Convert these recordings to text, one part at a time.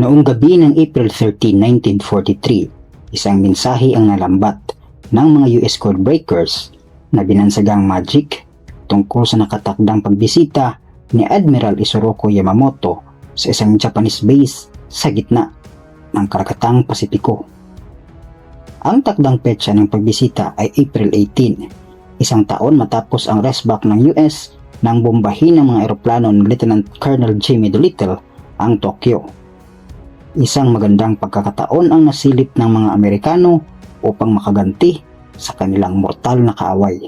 Noong gabi ng April 13, 1943, isang mensahe ang nalambat ng mga US code breakers na binansagang magic tungkol sa nakatakdang pagbisita ni Admiral Isoroku Yamamoto sa isang Japanese base sa gitna ng karagatang Pasipiko. Ang takdang petsa ng pagbisita ay April 18, isang taon matapos ang restback ng US nang bombahin ng mga eroplano ni Lieutenant Colonel Jimmy Doolittle ang Tokyo. Isang magandang pagkakataon ang nasilip ng mga Amerikano upang makaganti sa kanilang mortal na kaaway.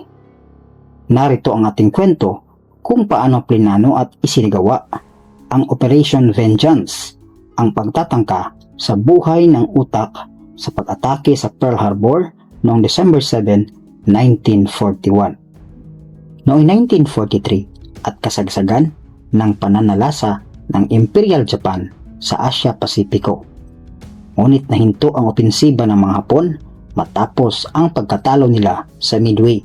Narito ang ating kwento kung paano plinano at isinagawa ang Operation Vengeance, ang pagtatangka sa buhay ng utak sa pag-atake sa Pearl Harbor noong December 7, 1941. Noong 1943 at kasagsagan ng pananalasa ng Imperial Japan sa Asia Pasipiko. Ngunit nahinto ang opensiba ng mga Hapon matapos ang pagkatalo nila sa Midway.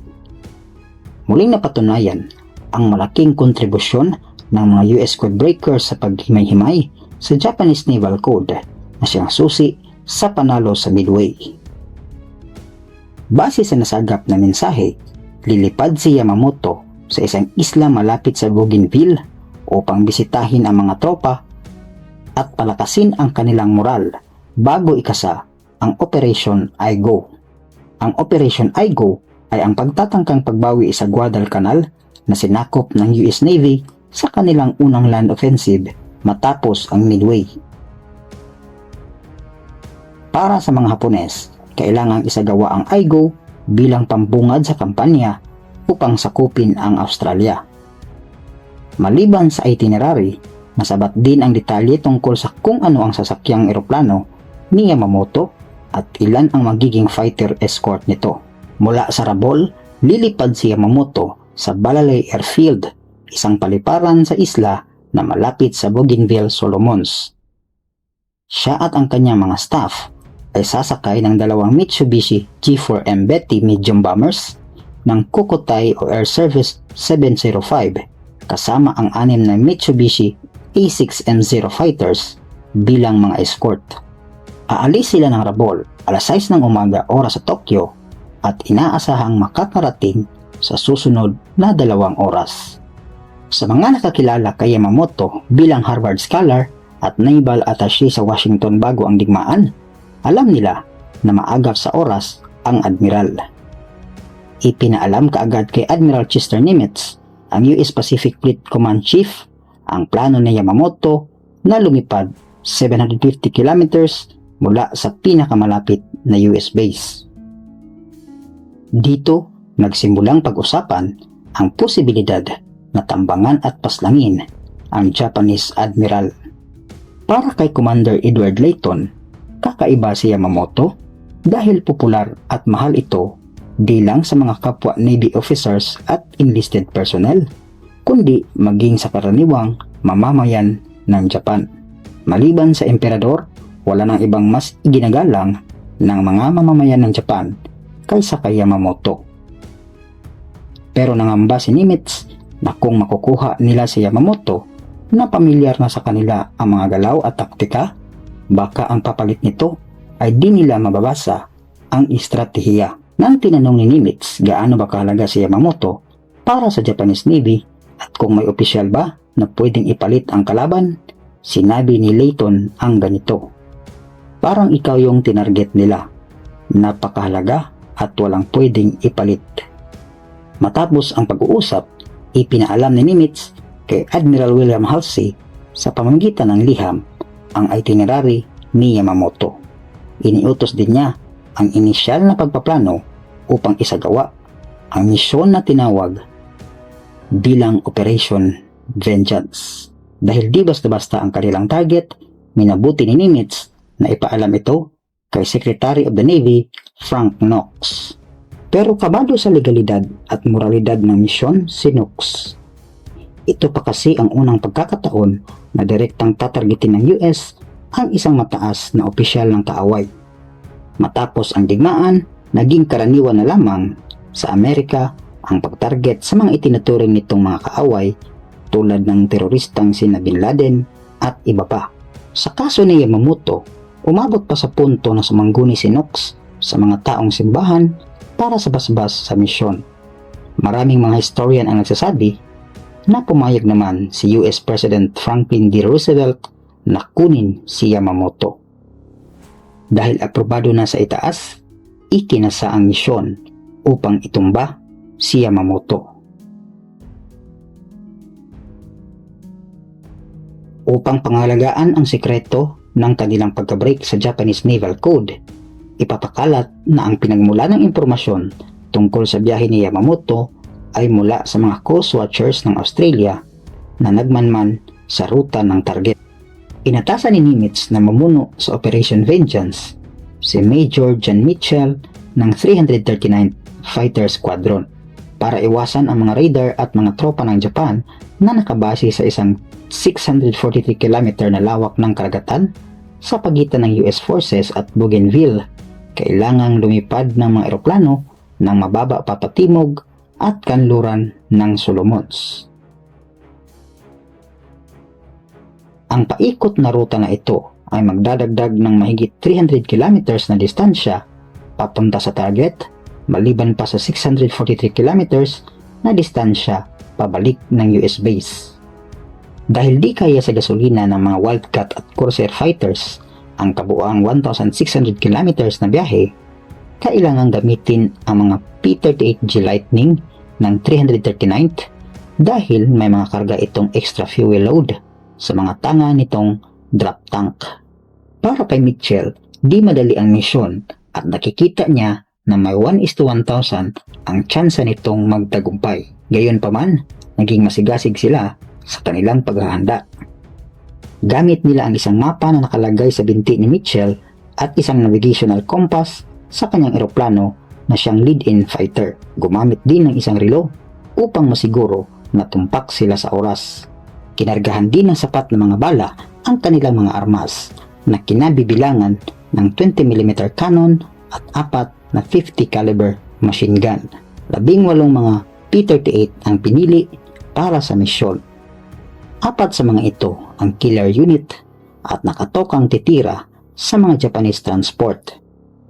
Muling napatunayan ang malaking kontribusyon ng mga US Codebreakers sa paghimay-himay sa Japanese Naval Code na siyang susi sa panalo sa Midway. Base sa nasagap na mensahe, lilipad si Yamamoto sa isang isla malapit sa Bougainville upang bisitahin ang mga tropa at palakasin ang kanilang moral bago ikasa ang Operation IGO. Ang Operation IGO ay ang pagtatangkang pagbawi sa Guadalcanal na sinakop ng US Navy sa kanilang unang land offensive matapos ang Midway. Para sa mga Hapones, kailangang isagawa ang IGO bilang pambungad sa kampanya upang sakupin ang Australia. Maliban sa itinerary, nasabat din ang detalye tungkol sa kung ano ang sasakyang eroplano ni Yamamoto at ilan ang magiging fighter escort nito. Mula sa Rabol, lilipad si Yamamoto sa Balalay Airfield, isang paliparan sa isla na malapit sa Bougainville, Solomons. Siya at ang kanyang mga staff ay sasakay ng dalawang Mitsubishi G4M Betty medium bombers ng Kukotai o Air Service 705 kasama ang anim na Mitsubishi A6M0 fighters bilang mga escort. Aalis sila ng Rabol alas 6 ng umaga oras sa Tokyo at inaasahang makakarating sa susunod na dalawang oras. Sa mga nakakilala kay Yamamoto bilang Harvard Scholar at Naval Attaché sa Washington bago ang digmaan, alam nila na maagap sa oras ang admiral. Ipinaalam kaagad kay Admiral Chester Nimitz, ang US Pacific Fleet Command Chief, ang plano ni Yamamoto na lumipad 750 kilometers mula sa pinakamalapit na US base. Dito, nagsimulang pag-usapan ang posibilidad na tambangan at paslangin ang Japanese Admiral. Para kay Commander Edward Layton, kakaiba si Yamamoto dahil popular at mahal ito di lang sa mga kapwa Navy officers at enlisted personnel, kundi maging sa karaniwang mamamayan ng Japan. Maliban sa emperador, wala nang ibang mas iginagalang ng mga mamamayan ng Japan kaysa kay Yamamoto. Pero nangamba si Nimitz na kung makukuha nila si Yamamoto na pamilyar na sa kanila ang mga galaw at taktika, baka ang papalit nito ay di nila mababasa ang estratehiya. Nang tinanong ni Nimitz gaano ba kahalaga si Yamamoto para sa Japanese Navy at kung may opisyal ba na pwedeng ipalit ang kalaban, sinabi ni Layton ang ganito. Parang ikaw yung tinarget nila. Napakahalaga at walang pwedeng ipalit. Matapos ang pag-uusap, ipinaalam ni Nimitz kay Admiral William Halsey sa pamamagitan ng liham ang itinerary ni Yamamoto. Iniutos din niya ang inisyal na pagpaplano upang isagawa ang misyon na tinawag bilang Operation Vengeance. Dahil di basta-basta ang kanilang target, minabuti ni Nimitz na ipaalam ito kay Secretary of the Navy Frank Knox. Pero kabado sa legalidad at moralidad ng misyon si Knox. Ito pa kasi ang unang pagkakataon na direktang tatargetin ng US ang isang mataas na opisyal ng kaaway. Matapos ang digmaan, naging karaniwan na lamang sa Amerika ang pagtarget sa mga itinuturing nitong mga kaaway tulad ng teroristang sina Bin Laden at iba pa. Sa kaso ni Yamamoto, umabot pa sa punto na sumangguni si Knox sa mga taong simbahan para sa basbas sa misyon. Maraming mga historian ang nagsasabi na pumayag naman si US President Franklin D. Roosevelt na kunin si Yamamoto. Dahil aprobado na sa itaas, ikinasa ang misyon upang itumba si Yamamoto. Upang pangalagaan ang sekreto ng kanilang pagkabreak sa Japanese Naval Code, ipapakalat na ang pinagmula ng impormasyon tungkol sa biyahe ni Yamamoto ay mula sa mga Coast Watchers ng Australia na nagmanman sa ruta ng target. Inatasan ni Nimitz na mamuno sa Operation Vengeance si Major John Mitchell ng 339th Fighter Squadron para iwasan ang mga radar at mga tropa ng Japan na nakabase sa isang 643 km na lawak ng karagatan sa pagitan ng US forces at Bougainville. Kailangang lumipad ng mga eroplano ng mababa papatimog at kanluran ng Solomons. Ang paikot na ruta na ito ay magdadagdag ng mahigit 300 kilometers na distansya papunta sa target maliban pa sa 643 kilometers na distansya pabalik ng US base. Dahil di kaya sa gasolina ng mga Wildcat at Corsair fighters ang kabuang 1,600 kilometers na biyahe, kailangan gamitin ang mga P-38G Lightning ng 339th dahil may mga karga itong extra fuel load sa mga tanga nitong drop tank. Para kay Mitchell, di madali ang misyon at nakikita niya na may 1 is to 1,000 ang tsansa nitong magtagumpay. Gayon pa man, naging masigasig sila sa kanilang paghahanda. Gamit nila ang isang mapa na nakalagay sa binti ni Mitchell at isang navigational compass sa kanyang eroplano na siyang lead-in fighter. Gumamit din ng isang relo upang masiguro na tumpak sila sa oras. Kinargahan din ng sapat na mga bala ang kanilang mga armas na kinabibilangan ng 20mm cannon at apat na 50 caliber machine gun. Labing walong mga P-38 ang pinili para sa misyon. Apat sa mga ito ang killer unit at nakatokang titira sa mga Japanese transport.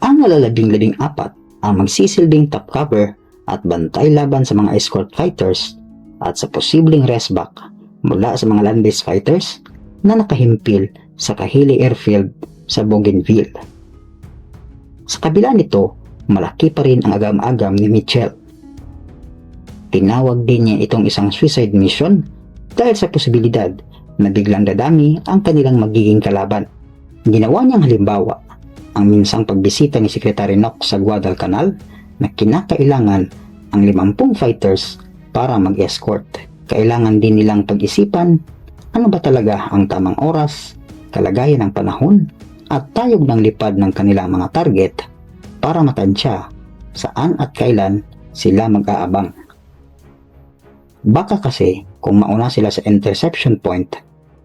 Ang nalalabing-labing apat ang magsisilbing top cover at bantay laban sa mga escort fighters at sa posibleng resback mula sa mga land-based fighters na nakahimpil sa Kahili Airfield sa Bougainville. Sa kabila nito, malaki pa rin ang agam-agam ni Mitchell. Tinawag din niya itong isang suicide mission dahil sa posibilidad na biglang dadami ang kanilang magiging kalaban. Ginawa niyang halimbawa ang minsang pagbisita ni Secretary Knox sa Guadalcanal na kinakailangan ang 50 fighters para mag-escort. Kailangan din nilang pag-isipan ano ba talaga ang tamang oras, kalagayan ng panahon, at tayog ng lipad ng kanilang mga target para matansya saan at kailan sila mag-aabang. Baka kasi kung mauna sila sa interception point,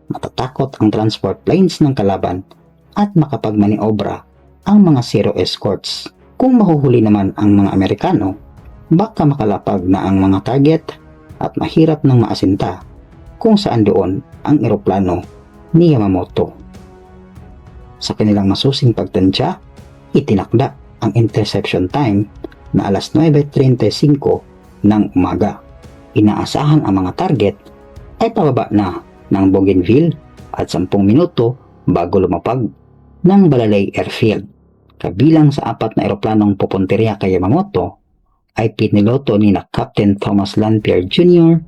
matatakot ang transport planes ng kalaban at makapagmaniobra ang mga zero escorts. Kung mahuhuli naman ang mga Amerikano, baka makalapag na ang mga target at mahirap nang maasinta kung saan doon ang eroplano ni Yamamoto. Sa kanilang masusing pagtansya, itinakda ang interception time na alas 9.35 ng umaga. Inaasahan ang mga target ay pababa na ng Bougainville at 10 minuto bago lumapag ng Balalay Airfield. Kabilang sa apat na eroplanong pupunteriya kay Yamamoto ay piniloto ni na Captain Thomas Lanpierre Jr.,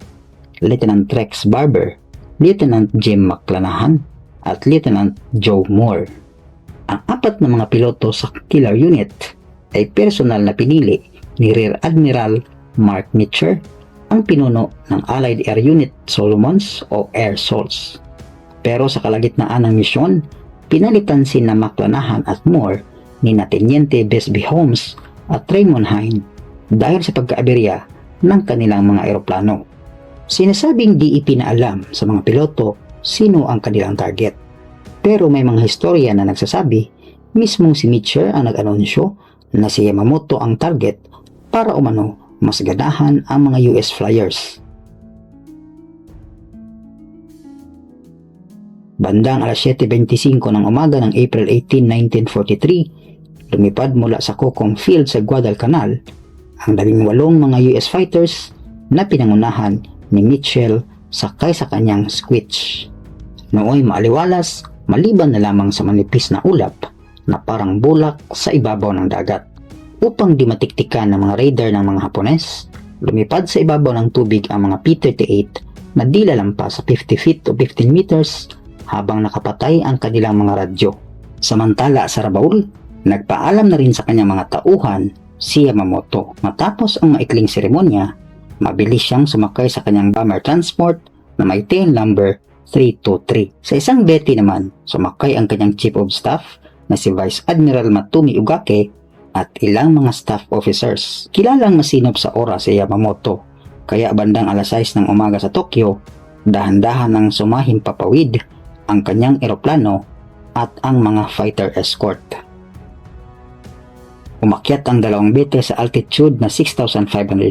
Lieutenant Rex Barber, Lieutenant Jim McClanahan at Lieutenant Joe Moore. Ang apat na mga piloto sa killer unit ay personal na pinili ni Rear Admiral Mark Mitcher, ang pinuno ng Allied Air Unit Solomons o Air Sols. Pero sa kalagitnaan ng misyon, pinalitan si na McClanahan at Moore ni na Teniente Besby Holmes at Raymond Hine dahil sa pagkaaberya ng kanilang mga eroplano. Sinasabing di ipinaalam sa mga piloto sino ang kanilang target. Pero may mga historia na nagsasabi mismong si Mitcher ang nag-anunsyo na si Yamamoto ang target para umano mas ganahan ang mga US flyers. Bandang alas 7.25 ng umaga ng April 18, 1943, lumipad mula sa Cocom Field sa Guadalcanal ang labing walong mga US fighters na pinangunahan ni Mitchell sakay sa kanyang Squitch. Nooy maaliwalas maliban na lamang sa manipis na ulap na parang bulak sa ibabaw ng dagat. Upang di matiktikan ng mga radar ng mga Hapones, lumipad sa ibabaw ng tubig ang mga P-38 na di lalampas sa 50 feet o 15 meters habang nakapatay ang kanilang mga radyo. Samantala sa Rabaul, nagpaalam na rin sa kanyang mga tauhan si Yamamoto. Matapos ang maikling seremonya, mabilis siyang sumakay sa kanyang bomber transport na may tail number 323. Sa isang beti naman, sumakay ang kanyang chief of staff na si Vice Admiral Matumi Ugake at ilang mga staff officers. Kilalang masinop sa oras si Yamamoto, kaya bandang alas 6 ng umaga sa Tokyo, dahan-dahan nang sumahing papawid ang kanyang eroplano at ang mga fighter escort. Umakyat ang dalawang bete sa altitude na 6,500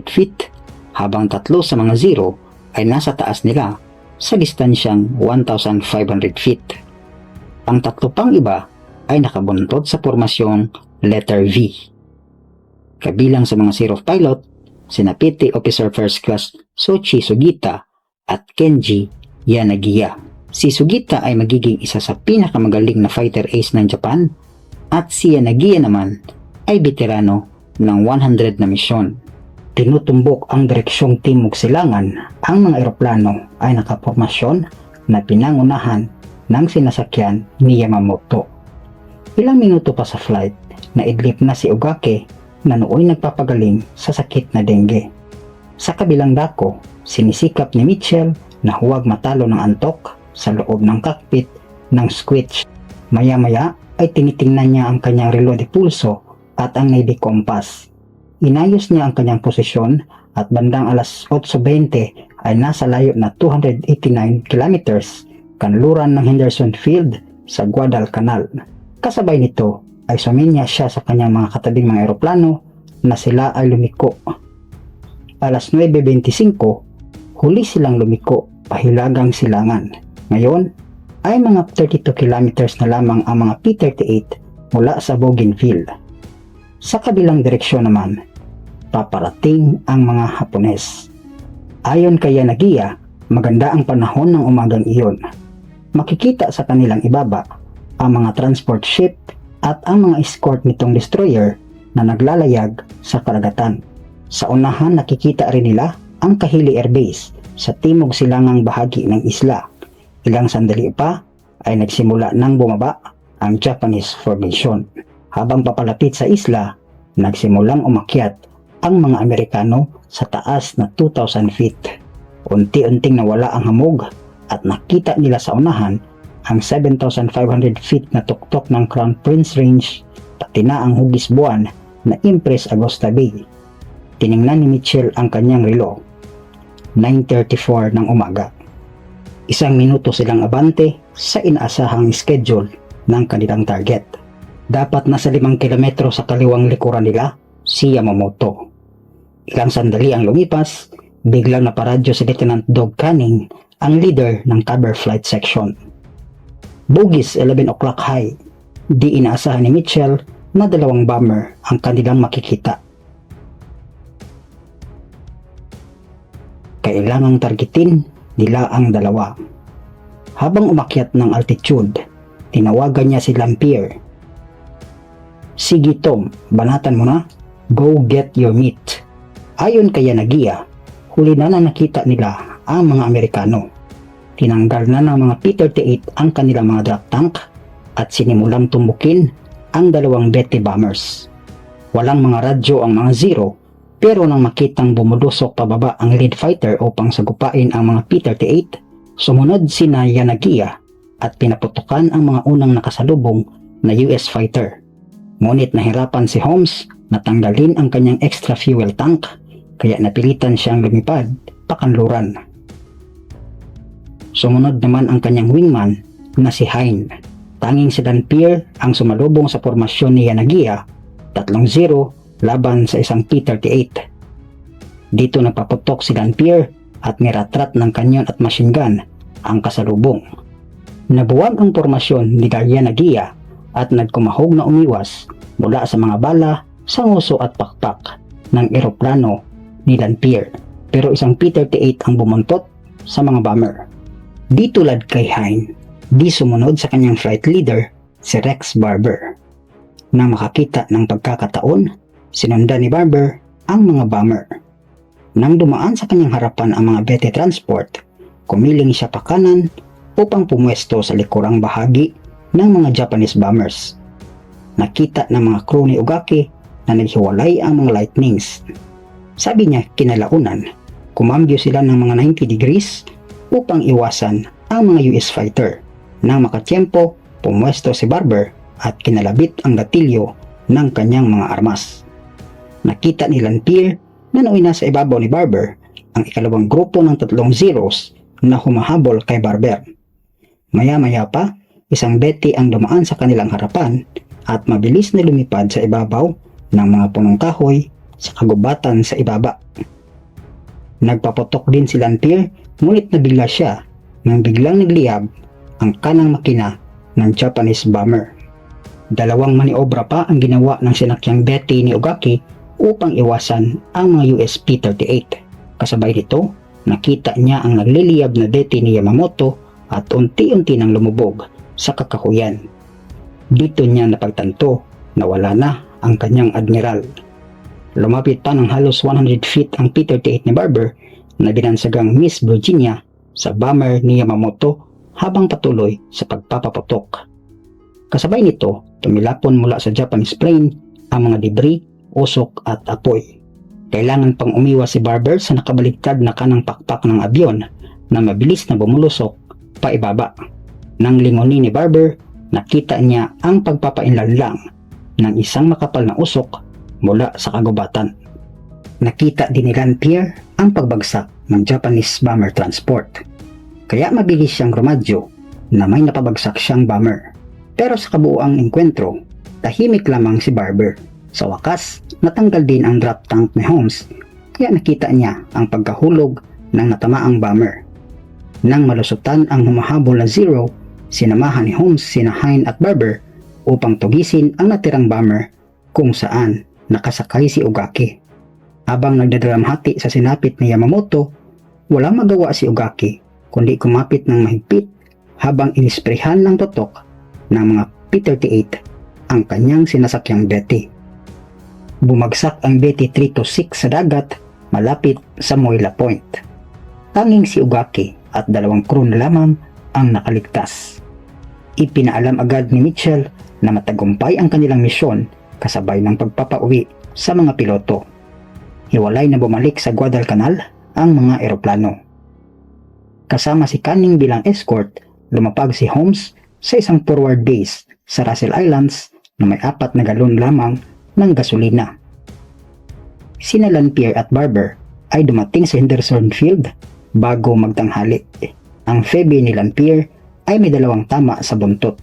feet habang tatlo sa mga zero ay nasa taas nila sa distansyang 1,500 feet. Ang tatlo pang iba ay nakabuntot sa formasyong letter V. Kabilang sa mga zero pilot, sina PT Officer First Class Sochi Sugita at Kenji Yanagiya. Si Sugita ay magiging isa sa pinakamagaling na fighter ace ng Japan at si Yanagiya naman ay veterano ng 100 na misyon. Tinutumbok ang direksyong timog silangan, ang mga eroplano ay nakapormasyon na pinangunahan ng sinasakyan ni Yamamoto. Ilang minuto pa sa flight, naidlip na si Ugake na nooy nagpapagaling sa sakit na dengue. Sa kabilang dako, sinisikap ni Mitchell na huwag matalo ng antok sa loob ng cockpit ng Squitch. Maya-maya ay tinitingnan niya ang kanyang relo de pulso at ang Navy Compass. Inayos niya ang kanyang posisyon at bandang alas 8.20 ay nasa layo na 289 kilometers kanluran ng Henderson Field sa Guadalcanal. Kasabay nito ay suminya siya sa kanyang mga katabing mga eroplano na sila ay lumiko. Alas 9.25, huli silang lumiko pahilagang silangan. Ngayon ay mga 32 kilometers na lamang ang mga P-38 mula sa Bougainville. Sa kabilang direksyon naman, paparating ang mga Hapones. Ayon kay Yanagiya, maganda ang panahon ng umagang iyon. Makikita sa kanilang ibaba ang mga transport ship at ang mga escort nitong destroyer na naglalayag sa karagatan. Sa unahan nakikita rin nila ang Kahili Air Base sa timog silangang bahagi ng isla. Ilang sandali pa ay nagsimula ng bumaba ang Japanese formation. Habang papalapit sa isla, nagsimulang umakyat ang mga Amerikano sa taas na 2,000 feet. Unti-unting nawala ang hamog at nakita nila sa unahan ang 7,500 feet na tuktok ng Crown Prince Range pati na ang hugis buwan na Impress Augusta Bay. Tiningnan ni Mitchell ang kanyang relo. 9.34 ng umaga. Isang minuto silang abante sa inaasahang schedule ng kanilang target. Dapat nasa 5 kilometro sa kaliwang likuran nila si Yamamoto. Ilang sandali ang lumipas, biglang naparadyo si Lieutenant Dog Canning, ang leader ng cover flight section. Bugis 11 o'clock high, di inaasahan ni Mitchell na dalawang bomber ang kanilang makikita. Kailangang targetin nila ang dalawa. Habang umakyat ng altitude, tinawagan niya si Lampier. Sige Tom, banatan mo na, go get your meat. Ayon kay Yanagiya, huli na na nakita nila ang mga Amerikano. Tinanggal na ng mga P-38 ang kanilang mga drop tank at sinimulang tumbukin ang dalawang Betty bombers. Walang mga radyo ang mga zero pero nang makitang bumudusok pababa ang lead fighter upang sagupain ang mga P-38, sumunod si Yanagiya at pinaputukan ang mga unang nakasalubong na US fighter. Ngunit nahirapan si Holmes na tanggalin ang kanyang extra fuel tank kaya napilitan siyang lumipad pakanluran. Sumunod naman ang kanyang wingman na si Hein. Tanging si Dampier ang sumalubong sa formasyon ni Yanagiya, 3-0 laban sa isang P-38. Dito napaputok si Dampier at niratrat ng kanyon at machine gun ang kasalubong. Nabuwag ang formasyon ni Daria Nagia at nagkumahog na umiwas mula sa mga bala sa at pakpak ng eroplano ni Lanpier pero isang P-38 ang bumuntot sa mga bomber. Di tulad kay Hine, di sumunod sa kanyang flight leader si Rex Barber. Nang makakita ng pagkakataon, sinundan ni Barber ang mga bomber. Nang dumaan sa kanyang harapan ang mga Betty Transport, kumiling siya pa kanan upang pumwesto sa likurang bahagi ng mga Japanese bombers. Nakita ng mga crew ni Ugaki na naghiwalay ang mga lightnings. Sabi niya kinalaunan, kumambyo sila ng mga 90 degrees upang iwasan ang mga US fighter. Nang makatiyempo, pumwesto si Barber at kinalabit ang gatilyo ng kanyang mga armas. Nakita ni Lanpier na nauwi na sa ibabaw ni Barber ang ikalawang grupo ng tatlong zeros na humahabol kay Barber. Maya-maya pa, isang Betty ang dumaan sa kanilang harapan at mabilis na lumipad sa ibabaw ng mga punong kahoy sa kagubatan sa ibaba. Nagpaputok din si Lanpier ngunit nabigla siya nang biglang nagliyab ang kanang makina ng Japanese bomber. Dalawang maniobra pa ang ginawa ng sinakyang Betty ni Ogaki upang iwasan ang mga US P-38. Kasabay nito, nakita niya ang nagliliyab na Betty ni Yamamoto at unti-unti nang lumubog sa kakahuyan. Dito niya napagtanto na wala na ang kanyang admiral. Lumapit pa ng halos 100 feet ang P-38 ni Barber na binansagang Miss Virginia sa bomber ni Yamamoto habang patuloy sa pagpapaputok. Kasabay nito, tumilapon mula sa Japanese plane ang mga debris, usok at apoy. Kailangan pang umiwas si Barber sa nakabaliktad na kanang pakpak ng abyon na mabilis na bumulusok pa ibaba. Nang lingonin ni Barber, nakita niya ang pagpapainlanlang ng isang makapal na usok mula sa kagubatan. Nakita din ni Lanpier ang pagbagsak ng Japanese bomber transport. Kaya mabilis siyang rumadyo na may napabagsak siyang bomber. Pero sa kabuuang enkwentro, tahimik lamang si Barber. Sa wakas, natanggal din ang drop tank ni Holmes kaya nakita niya ang pagkahulog ng natamaang bomber. Nang malusutan ang humahabol na Zero, sinamahan ni Holmes sina Hine at Barber upang tugisin ang natirang bomber kung saan nakasakay si Ugaki. Habang nagdadalamhati sa sinapit ni Yamamoto, walang magawa si Ugaki kundi kumapit ng mahigpit habang inisprehan ng totok ng mga P-38 ang kanyang sinasakyang Betty. Bumagsak ang Betty 326 sa dagat malapit sa Moila Point. Tanging si Ugaki at dalawang crew na lamang ang nakaligtas. Ipinaalam agad ni Mitchell na matagumpay ang kanilang misyon kasabay ng pagpapauwi sa mga piloto. Hiwalay na bumalik sa Guadalcanal ang mga eroplano. Kasama si Canning bilang escort, lumapag si Holmes sa isang forward base sa Russell Islands na may apat na galon lamang ng gasolina. Sina Lanpier at Barber ay dumating sa Henderson Field bago magtanghali. Ang Phoebe ni Lanpier ay may dalawang tama sa buntot.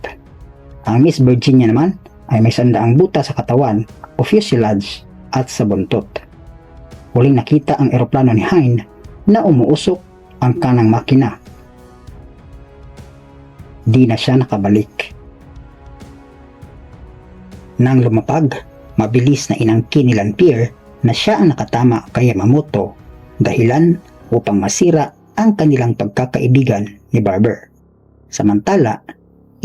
Ang Miss Virginia naman ay may sandaang buta sa katawan o fuselage at sa buntot. Huling nakita ang eroplano ni Hine na umuusok ang kanang makina. Di na siya nakabalik. Nang lumapag, mabilis na inangkin ni Lanpier na siya ang nakatama kay Yamamoto dahilan upang masira ang kanilang pagkakaibigan ni Barber. Samantala,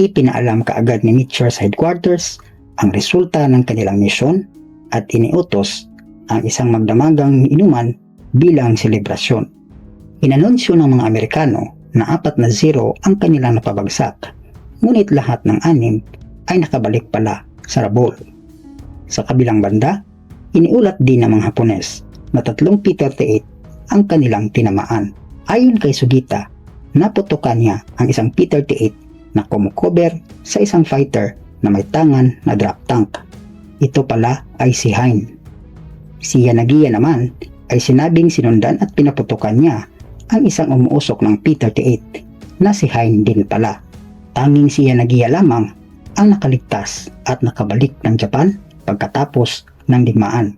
ipinaalam kaagad ni Mitchell sa headquarters ang resulta ng kanilang misyon at iniutos ang isang magdamagang inuman bilang selebrasyon. Inanunsyo ng mga Amerikano na apat na zero ang kanilang napabagsak, ngunit lahat ng anim ay nakabalik pala sa Rabol. Sa kabilang banda, iniulat din ng mga Hapones na tatlong P-38 ang kanilang tinamaan. Ayon kay Sugita, naputukan niya ang isang P-38 na kumukover sa isang fighter na may tangan na drop tank. Ito pala ay si Hine. Si Yanagia naman ay sinabing sinundan at pinaputukan niya ang isang umuusok ng P-38 na si Hine din pala. Tanging si Yanagia lamang ang nakaligtas at nakabalik ng Japan pagkatapos ng digmaan.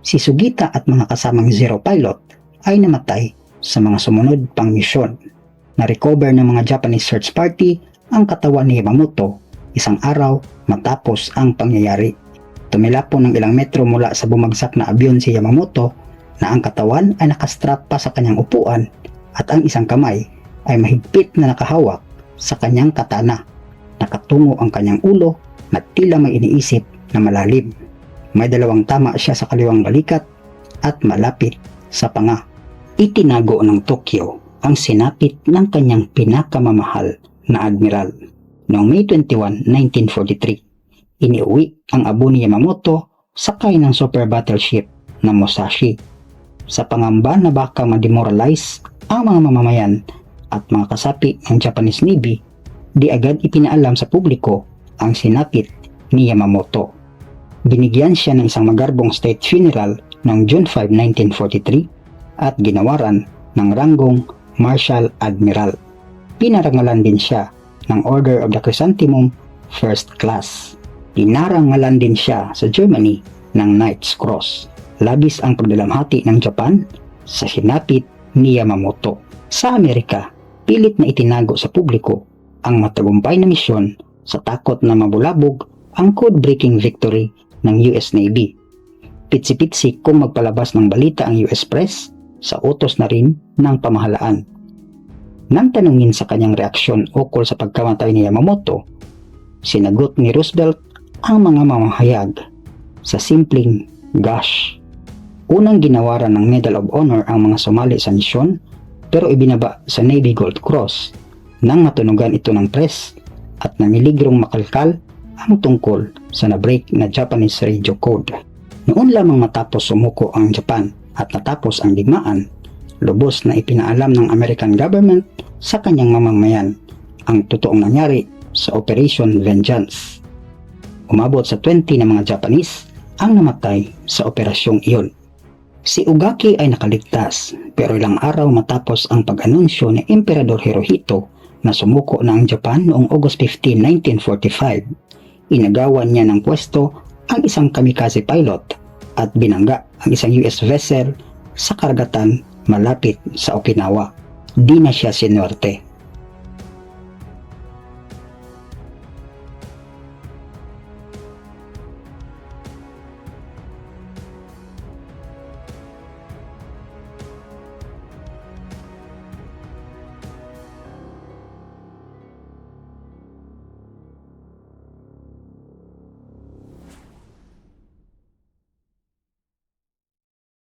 Si Sugita at mga kasamang Zero Pilot ay namatay sa mga sumunod pang misyon. na-recover ng mga Japanese search party ang katawan ni Yamamoto isang araw matapos ang pangyayari. Tumila po ng ilang metro mula sa bumagsak na abyon si Yamamoto na ang katawan ay nakastrap pa sa kanyang upuan at ang isang kamay ay mahigpit na nakahawak sa kanyang katana. Nakatungo ang kanyang ulo na tila may iniisip na malalim. May dalawang tama siya sa kaliwang balikat at malapit sa panga. Itinago ng Tokyo ang sinapit ng kanyang pinakamamahal na admiral. Noong May 21, 1943, iniuwi ang abo ni Yamamoto sakay ng super battleship na Musashi. Sa pangamba na baka ma-demoralize ang mga mamamayan at mga kasapi ng Japanese Navy, di agad ipinaalam sa publiko ang sinapit ni Yamamoto. Binigyan siya ng isang magarbong state funeral noong June 5, 1943 at ginawaran ng ranggong Marshal Admiral. Pinarangalan din siya ng Order of the Chrysanthemum First Class. Pinarangalan din siya sa Germany ng Knight's Cross. Labis ang pagdalamhati ng Japan sa sinapit ni Yamamoto. Sa Amerika, pilit na itinago sa publiko ang matagumpay na misyon sa takot na mabulabog ang code-breaking victory ng US Navy. Pitsi-pitsi kung magpalabas ng balita ang US Press sa utos na rin ng pamahalaan. Nang tanungin sa kanyang reaksyon ukol sa pagkamatay ni Yamamoto, sinagot ni Roosevelt ang mga mamahayag sa simpleng gosh. Unang ginawaran ng Medal of Honor ang mga sumali sa misyon pero ibinaba sa Navy Gold Cross nang matunugan ito ng press at namiligrong makalkal ang tungkol sa na-break na Japanese radio code. Noon lamang matapos sumuko ang Japan at natapos ang digmaan, lubos na ipinaalam ng American government sa kanyang mamamayan ang totoong nangyari sa Operation Vengeance. Umabot sa 20 na mga Japanese ang namatay sa operasyong iyon. Si Ugaki ay nakaligtas pero ilang araw matapos ang pag-anunsyo ni Emperador Hirohito na sumuko na ang Japan noong August 15, 1945, inagawan niya ng pwesto ang isang kamikaze pilot at binangga ang isang US vessel sa karagatan malapit sa Okinawa. Di na siya sinuwerte.